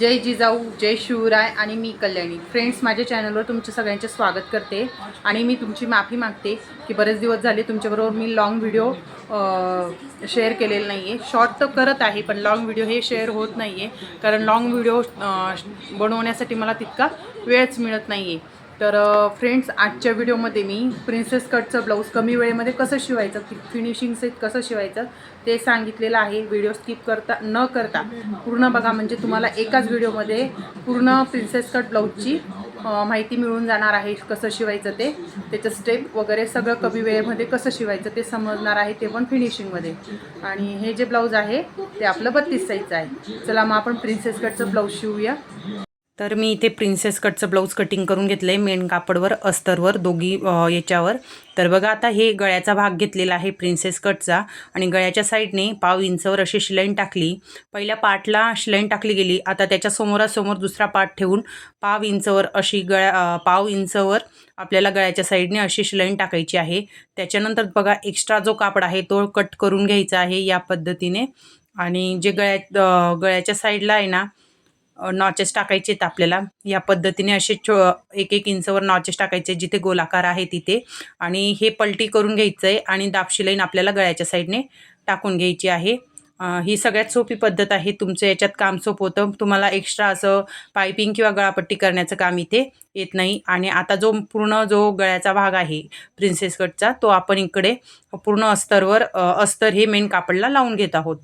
जय जिजाऊ जय शिवराय आणि मी कल्याणी. फ्रेंड्स माझ्या चॅनलवर तुमच्या सगळ्यांचे स्वागत करते आणि मी तुमची माफी मागते की बरेच दिवस झाले तुमच्याबरोबर मी लॉंग व्हिडिओ शेअर केलेला नाही आहे शॉर्ट तर करत आहे पण लॉंग व्हिडिओ हे शेअर होत नाही आहे कारण लॉंग व्हिडिओ बनवण्यासाठी मला तितका वेळच मिळत नाही आहे तर फ्रेंड्स आजच्या व्हिडिओमध्ये मी प्रिन्सेस कटचं ब्लाऊज कमी वेळेमध्ये कसं शिवायचं? फिनिशिंग सेट कसं शिवायचं? ते सांगितलेलं आहे. व्हिडिओ स्किप करता न करता. पूर्ण बघा म्हणजे तुम्हाला एकाच व्हिडिओमध्ये पूर्ण प्रिन्सेस कट ब्लाऊजची माहिती मिळून जाणार आहे कसं शिवायचं ते. त्याचं स्टेप वगैरे सगळं कमी वेळेमध्ये कसं शिवायचं ते समजणार आहे ते पण फिनिशिंगमध्ये आणि हे जे ब्लाऊज आहे ते आपलं बत्तीस साईजचं आहे. चला मग आपण प्रिन्सेस कटचं ब्लाऊज शिवूया. तर मी इथे प्रिन्सेस कटचं ब्लाऊज कटिंग करून घेतलं आहे मेन कापडवर अस्तरवर दोघी याच्यावर. तर बघा आता हे गळ्याचा भाग घेतलेला आहे प्रिन्सेस कटचा आणि गळ्याच्या साईडने पाव इंचवर अशी शिलाईन टाकली. पहिल्या पार्टला शिलाईन टाकली गेली. आता त्याच्या समोरासमोर दुसरा पार्ट ठेवून पाव इंचवर अशी गळ्या पाव इंचवर आपल्याला गळ्याच्या साईडने अशी शिलाईन टाकायची आहे. त्याच्यानंतर बघा एक्स्ट्रा जो कापड आहे तो कट करून घ्यायचा आहे या पद्धतीने. आणि जे गळ्यात गळ्याच्या साईडला आहे ना नॉचेस टाकायचे आहेत आपल्याला. या पद्धतीने असे छो एक एक इंचवर नॉचेस टाकायचे जिथे गोलाकार आहे तिथे. आणि हे पलटी करून घ्यायचं आहे आणि दापशिलाईन लाईन आपल्याला गळ्याच्या साईडने टाकून घ्यायची आहे. ही सगळ्यात सोपी पद्धत आहे. तुमचं याच्यात काम सोपं होतं. तुम्हाला एक्स्ट्रा असं पायपिंग किंवा गळापट्टी करण्याचं काम इथे येत नाही. आणि आता जो पूर्ण जो गळ्याचा भाग आहे प्रिन्सेस कटचा तो आपण इकडे पूर्ण अस्तरवर अस्तर हे मेन कापडला लावून घेत आहोत.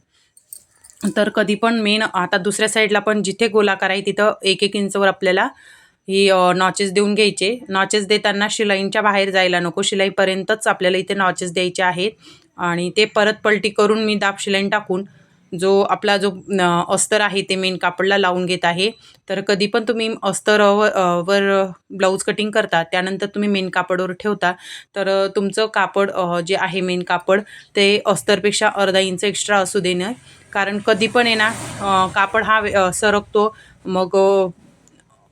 तर कधी पण मेन आता दुसऱ्या साईडला पण जिथे गोलाकार आहे तिथं एक एक इंचवर आपल्याला ही नॉचेस देऊन घ्यायचे. नॉचेस देताना शिलाईंच्या बाहेर जायला नको. शिलाईपर्यंतच आपल्याला इथे नॉचेस द्यायचे आहेत. आणि ते परत पलटी करून मी दाब शिलाईन टाकून जो आपला जो अस्तर आहे ते मेन कापडला लावून घेत आहे. तर कधी पण तुम्ही अस्तरावर वर ब्लाऊज कटिंग करता त्यानंतर तुम्ही मेन कापडवर ठेवता. तर तुमचं कापड जे आहे मेन कापड ते अस्तरपेक्षा अर्धा इंच एक्स्ट्रा असू देणं. कारण कधी पण आहे ना कापड हा सरकतो. मग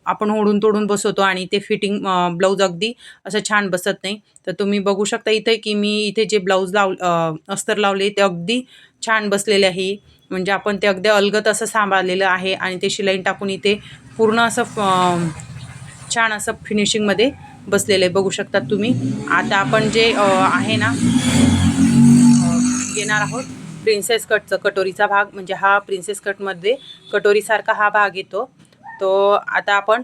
आपण ओढून तोडून बसवतो आणि ते फिटिंग ब्लाऊज अगदी असं छान बसत नाही. तर तुम्ही बघू शकता इथे की मी इथे जे ब्लाऊज लाव अस्तर लावले ते अगदी छान बसलेले आहे. म्हणजे आपण ते अगदी अलगत असं सांभाळलेलं आहे आणि ते शिलाईन टाकून इथे पूर्ण असं छान असं फिनिशिंगमध्ये बसलेलं आहे. बघू शकता तुम्ही. आता आपण जे आहे ना येणार घेणार आहोत. प्रिन्सेस कटचं कटोरीचा भाग. म्हणजे हा प्रिन्सेस कटमध्ये कटोरीसारखा हा भाग येतो. तो आता आपण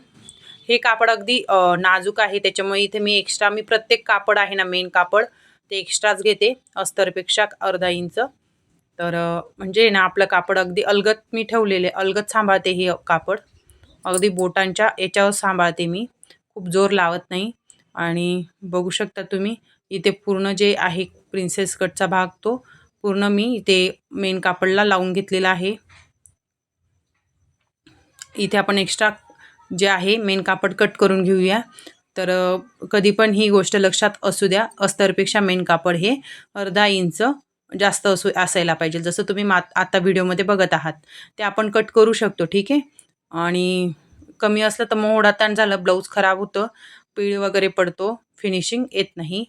हे कापड अगदी नाजूक आहे. त्याच्यामुळे इथे मी एक्स्ट्रा मी प्रत्येक कापड आहे ना मेन कापड ते एक्स्ट्राच घेते. अस्तरपेक्षा अर्धा इंच तर म्हणजे ना आपलं कापड अगदी अलगत मी ठेवलेले अलगत सांभाळते हे कापड. अगदी बोटांच्या याच्यावर सांभाळते मी. खूप जोर लावत नाही. आणि बघू शकता तुम्ही इथे पूर्ण जे आहे प्रिन्सेस कटचा भाग तो पूर्ण मी इथे मेन कापडला लावून घेतलेला आहे. इथे आपण एक्स्ट्रा जे आहे मेन कापड कट करून घेऊया. तर कधी पण ही गोष्ट लक्षात असू द्या. अस्तरपेक्षा मेन कापड हे अर्धा इंच जास्त असू असायला पाहिजे. जसं तुम्ही मा आता व्हिडिओमध्ये बघत आहात. ते आपण कट करू शकतो ठीक आहे? आणि कमी असलं तर मग ताण झालं ब्लाऊज खराब होतं पीळ वगैरे पडतो फिनिशिंग येत नाही.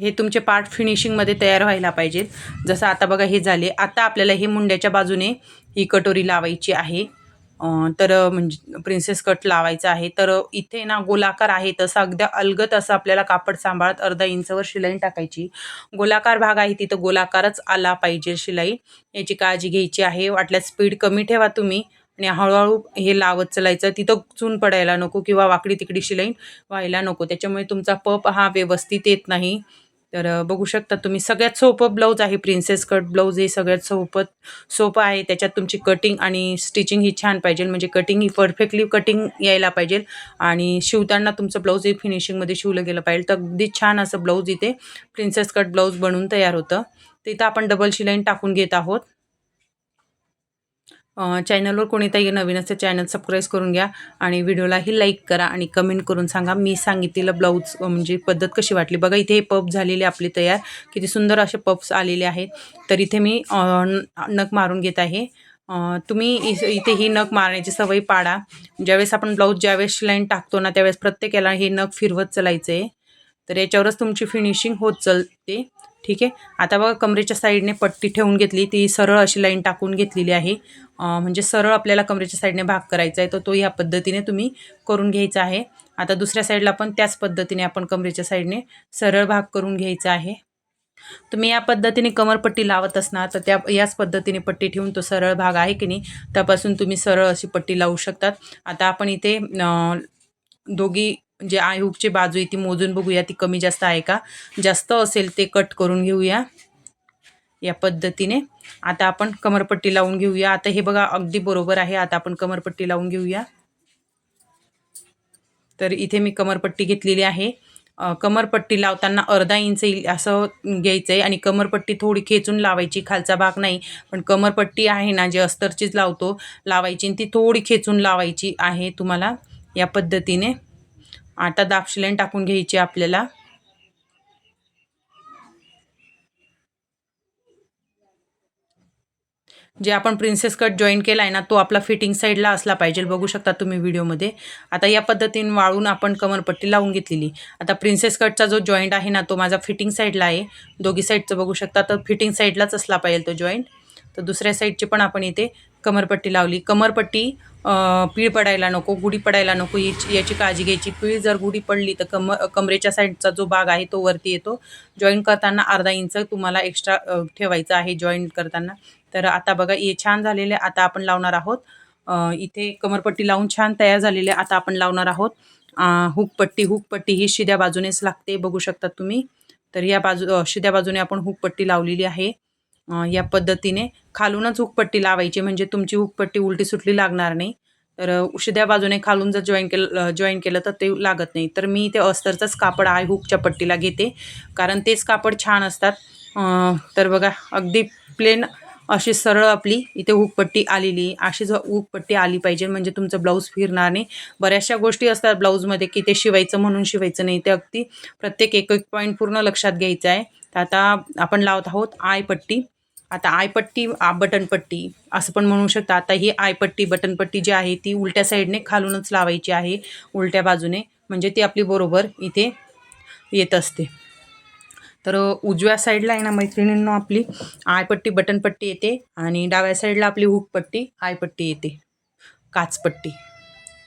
हे तुमचे पार्ट फिनिशिंगमध्ये तयार व्हायला पाहिजेत. जसं आता बघा हे झाले. आता आपल्याला हे मुंड्याच्या बाजूने ही कटोरी लावायची आहे. तर म्हणजे प्रिन्सेस कट लावायचा आहे. तर इथे ना गोलाकार आहे. तसं अगदी अलगत असं आपल्याला कापड सांभाळत अर्धा इंचवर शिलाई टाकायची. गोलाकार भाग आहे तिथं. गोलाकारच आला पाहिजे शिलाई. याची काळजी घ्यायची आहे. वाटल्यास स्पीड कमी ठेवा तुम्ही. आणि हळूहळू हे लावत चालायचं. तिथं चून पडायला नको किंवा वाकडी तिकडी शिलाई व्हायला नको. त्याच्यामुळे तुमचा पप हा व्यवस्थित येत नाही. तर बघू शकता तुम्ही सगळ्यात सोपं ब्लाऊज आहे प्रिन्सेस कट ब्लाऊज हे सगळ्यात सोपं सोपं आहे. त्याच्यात तुमची कटिंग आणि स्टिचिंग ही छान पाहिजे. म्हणजे कटिंग ही परफेक्टली कटिंग यायला पाहिजे. आणि शिवताना तुमचं ब्लाऊज हे फिनिशिंगमध्ये शिवलं गेलं पाहिजे. तर अगदी छान असं ब्लाऊज इथे प्रिन्सेस कट ब्लाऊज बनवून तयार होतं. तिथं आपण डबल शिलाईन टाकून घेत आहोत. चॅनलवर कोणीतरी नवीन असते चॅनल सबस्क्राईब करून घ्या आणि व्हिडिओलाही लाईक करा आणि कमेंट करून सांगा मी सांगितलेलं ब्लाऊज म्हणजे पद्धत कशी वाटली. बघा इथे हे पप झालेले आपले तयार. किती सुंदर असे पप्स आलेले आहेत. तर इथे मी नख मारून घेत आहे. तुम्ही इथे ही नख मारण्याची सवय पाडा. ज्यावेळेस आपण ब्लाऊज ज्यावेळेस शिलाईन टाकतो ना त्यावेळेस प्रत्येक याला हे नख फिरवत चलायचं आहे तर याच्यावरच तुमची फिनिशिंग होत चलते. ठीक आहे? आता बघा कमरेच्या साईडने पट्टी ठेवून घेतली. ती सरळ अशी लाईन टाकून घेतलेली आहे. म्हणजे सरळ आपल्याला कमरेच्या साईडने भाग करायचा आहे. तर तो ह्या पद्धतीने तुम्ही करून घ्यायचा आहे. आता दुसऱ्या साईडला पण त्याच पद्धतीने आपण कमरेच्या साईडने सरळ भाग करून घ्यायचा आहे. तुम्ही या पद्धतीने कमरपट्टी लावत असणार तर त्या याच पद्धतीने पट्टी ठेवून तो सरळ भाग आहे की नाही त्यापासून तुम्ही सरळ अशी पट्टी लावू शकतात. आता आपण इथे दोघी म्हणजे जे आय हुकची बाजू आहे ती मोजून बघूया ती कमी जास्त आहे का? जास्त असेल ते कट करून घेऊया या पद्धतीने. आता आपण कमरपट्टी लावून घेऊया. आता हे बघा अगदी बरोबर आहे. आता आपण कमरपट्टी लावून घेऊया. तर इथे मी कमरपट्टी घेतलेली आहे. कमरपट्टी लावताना अर्धा इंच येईल असं घ्यायचं आहे आणि कमरपट्टी थोडी खेचून लावायची. खालचा भाग नाही पण कमरपट्टी आहे ना जे अस्तरचीच लावतो लावायची आणि ती थोडी खेचून लावायची आहे तुम्हाला या पद्धतीने. आता दाबशिलाईन टाकून घ्यायची आपल्याला. जे आपण प्रिन्सेस कट जॉईन केला आहे ना तो आपला फिटिंग साईडला असला पाहिजे. बघू शकता तुम्ही व्हिडिओमध्ये. आता या पद्धतीने वाळून आपण कमरपट्टी लावून घेतलेली. आता प्रिन्सेस कटचा जो जॉईंट आहे ना तो माझा फिटिंग साईडला आहे. दोघी साईडचं बघू शकता तर फिटिंग साईडलाच असला पाहिजे तो जॉईंट तर दुसऱ्या साईडची पण आपण इथे कमरपट्टी लावली. कमरपट्टी पीळ पडायला नको गुढी पडायला नको याची याची काळजी घ्यायची. पीळ जर गुढी पडली तर कम कमरेच्या साईडचा जो भाग आहे तो वरती येतो. जॉईन करताना अर्धा इंच तुम्हाला एक्स्ट्रा ठेवायचा आहे जॉईन करताना. तर आता बघा हे छान झालेले आता आपण लावणार आहोत. इथे कमरपट्टी लावून छान तयार झालेले आता आपण लावणार आहोत. हुकपट्टी हुकपट्टी ही शिद्या बाजूनेच लागते बघू शकता तुम्ही. तर या बाजू शिद्या बाजूने आपण हुकपट्टी लावलेली आहे. या पद्धतीने खालूनच हुकपट्टी लावायची म्हणजे तुमची हुकपट्टी उलटी सुटली लागणार नाही. तर अ, बाजूने खालून जर जॉईन केलं जॉईन केलं तर ते लागत नाही. तर मी ते अस्तरचंच कापड आय हुकच्या पट्टीला घेते. कारण तेच कापड छान असतात. तर बघा अगदी प्लेन अशी सरळ आपली इथे हुकपट्टी आलेली. अशीच हुकपट्टी आली पाहिजे म्हणजे तुमचं ब्लाऊज फिरणार नाही. बऱ्याचशा गोष्टी असतात ब्लाऊजमध्ये की ते शिवायचं म्हणून शिवायचं नाही. ते अगदी प्रत्येक एक एक पॉईंट पूर्ण लक्षात घ्यायचं आहे. तर आता आपण लावत आहोत आयपट्टी आता आयपट्टी बटनपट्टी असं पण म्हणू शकता. आता ही आयपट्टी बटनपट्टी जी आहे ती उलट्या साईडने खालूनच लावायची आहे उलट्या बाजूने. म्हणजे ती आपली बरोबर इथे येत असते. तर उजव्या साईडला आहे ना मैत्रिणींना आपली आयपट्टी बटनपट्टी येते आणि डाव्या साईडला आपली हुकपट्टी आयपट्टी येते. काचपट्टी.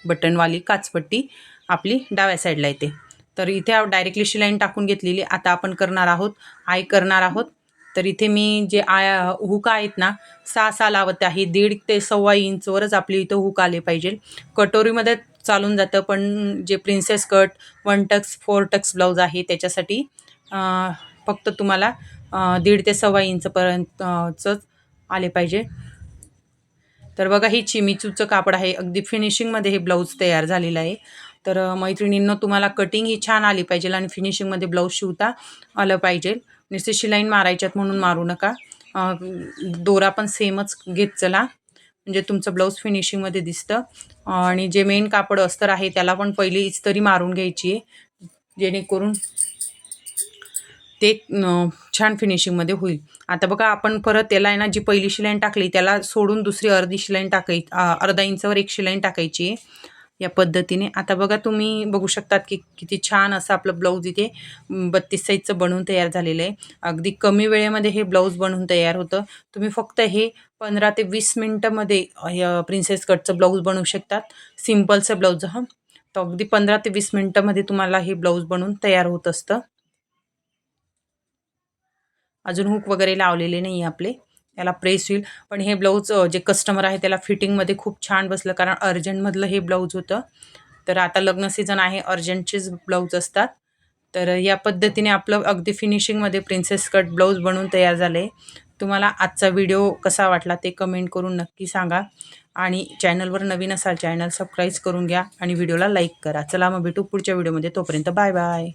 बटनवाली काचपट्टी आपली डाव्या साईडला येते. तर इथे डायरेक्टली शिलाईन टाकून घेतलेली आता आपण करणार आहोत. आय करणार आहोत. तर इथे मी जे आया हुक आहेत ना सहा सहा लावत आहे. दीड ते सव्वा इंचवरच आपली इथं हुक आले पाहिजे. कटोरीमध्ये चालून जातं पण जे princess cut one tucks four tucks blouse आहे त्याच्यासाठी फक्त तुम्हाला दीड ते सव्वा इंचपर्यंतच आले पाहिजे. तर बघा ही चिमीचूचं कापड आहे. अगदी फिनिशिंगमध्ये हे ब्लाऊज तयार झालेलं आहे. तर मैत्रिणींना तुम्हाला कटिंग ही छान आली पाहिजे आणि फिनिशिंगमध्ये ब्लाऊज शिवता आलं पाहिजे. नुसती शिलाईन मारायच्यात म्हणून मारू नका. दोरा पण सेमच घेत चला. म्हणजे तुमचं ब्लाऊज फिनिशिंगमध्ये दिसतं. आणि जे मेन कापड अस्तर आहे त्याला पण पहिली इस्तरी मारून घ्यायची आहे. जेणेकरून ते छान फिनिशिंगमध्ये होईल. आता बघा आपण परत त्याला आहे ना जी पहिली शिलाईन टाकली त्याला सोडून दुसरी अर्धी शिलाईन टाकाय अर्धा इंचावर एक शिलाईन टाकायची आहे. या पद्धतीने. आता बघा तुम्ही बघू शकतात की किती छान असं आपलं ब्लाऊज इथे बत्तीस साईजचं बनवून तयार झालेलं आहे. अगदी कमी वेळेमध्ये हे ब्लाऊज बनवून तयार होतं. तुम्ही फक्त हे पंधरा ते वीस मिनटामध्ये प्रिन्सेस कटचं ब्लाऊज बनवू शकतात. सिम्पलचं ब्लाऊज हा. तर अगदी पंधरा ते वीस मिनटामध्ये तुम्हाला हे ब्लाऊज बनवून तयार होत असतं. अजून हुक वगैरे लावलेले नाही आहे आपले. त्याला प्रेस होईल. पण हे ब्लाऊज जे कस्टमर आहे त्याला फिटिंगमध्ये खूप छान बसलं. कारण अर्जंटमधलं हे ब्लाऊज होतं. तर आता लग्न सीझन आहे. अर्जंटचेच ब्लाऊज असतात. तर या पद्धतीने आपलं अगदी फिनिशिंगमध्ये प्रिन्सेस कट ब्लाऊज बनवून तयार झाले. तुम्हाला आजचा व्हिडिओ कसा वाटला ते कमेंट करून नक्की सांगा. आणि चॅनलवर नवीन असाल चॅनल सबस्क्राईब करून घ्या. आणि व्हिडिओला लाईक करा. चला मग भेटू पुढच्या व्हिडिओमध्ये तोपर्यंत बाय बाय